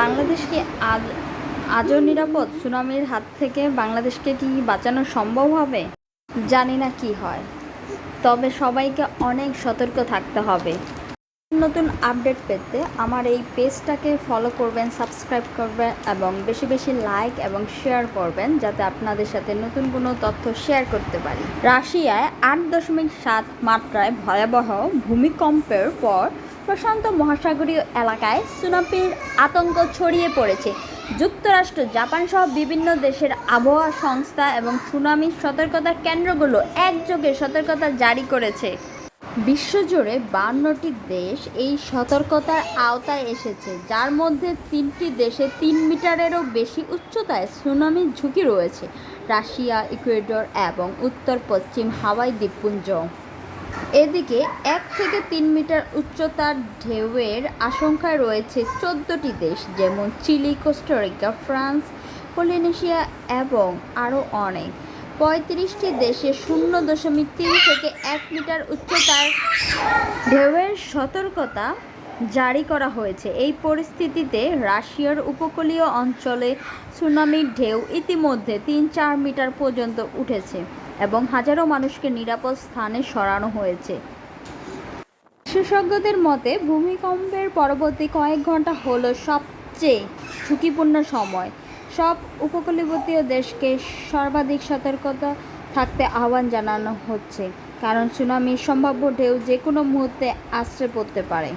বাংলাদেশ কি আজ, আজও নিরাপদ? সুনামির হাত থেকে বাংলাদেশকে কি বাঁচানো সম্ভব হবে? জানি না কি হয়। তবে সবাইকে অনেক সতর্ক থাকতে হবে। নতুন আপডেট পেতে আমার এই পেজটাকে ফলো করবেন, সাবস্ক্রাইব করবেন এবং বেশি বেশি লাইক এবং শেয়ার করবেন যাতে আপনাদের সাথে নতুন কোনো তথ্য শেয়ার করতে পারি। রাশিয়ায় আট দশমিক সাত মাত্রায় ভয়াবহ ভূমিকম্পের পর প্রশান্ত মহাসাগরীয় এলাকায় সুনামির আতঙ্ক ছড়িয়ে পড়েছে। যুক্তরাষ্ট্র, জাপান সহ বিভিন্ন দেশের আবহাওয়া সংস্থা এবং সুনামির সতর্কতা কেন্দ্রগুলো একযোগে সতর্কতা জারি করেছে। বিশ্বজুড়ে বান্নটি দেশ এই সতর্কতার আওতায় এসেছে, যার মধ্যে তিনটি দেশে তিন মিটারেরও বেশি উচ্চতায় সুনামির ঝুঁকি রয়েছে। রাশিয়া, ইকুয়েডর এবং উত্তর পশ্চিম হাওয়াই দ্বীপপুঞ্জ। এদিকে এক থেকে তিন মিটার উচ্চতার ঢেউয়ের আশঙ্কায় রয়েছে চোদ্দটি দেশ, যেমন চিলি, কোস্টারিকা, ফ্রান্স, পলিনেশিয়া এবং আরও অনেক। পঁয়ত্রিশটি দেশে শূন্য দশমিক তিন থেকে এক মিটার উচ্চতার ঢেউয়ের সতর্কতা জারি করা হয়েছে। এই পরিস্থিতিতে রাশিয়ার উপকূলীয় অঞ্চলে সুনামির ঢেউ ইতিমধ্যে তিন চার মিটার পর্যন্ত উঠেছে এবং হাজারো মানুষকে নিরাপদ স্থানে সরানো হয়েছে। বিশেষজ্ঞদের মতে, ভূমিকম্পের পরবর্তী কয়েক ঘণ্টা হলো সবচেয়ে ঝুঁকিপূর্ণ সময়। সব উপকূলবর্তী দেশকে সর্বাধিক সতর্কতা থাকতে আহ্বান জানানো হচ্ছে, কারণ সুনামির সম্ভাব্য ঢেউ যে কোনো মুহূর্তে আশ্রে পড়তে পারে।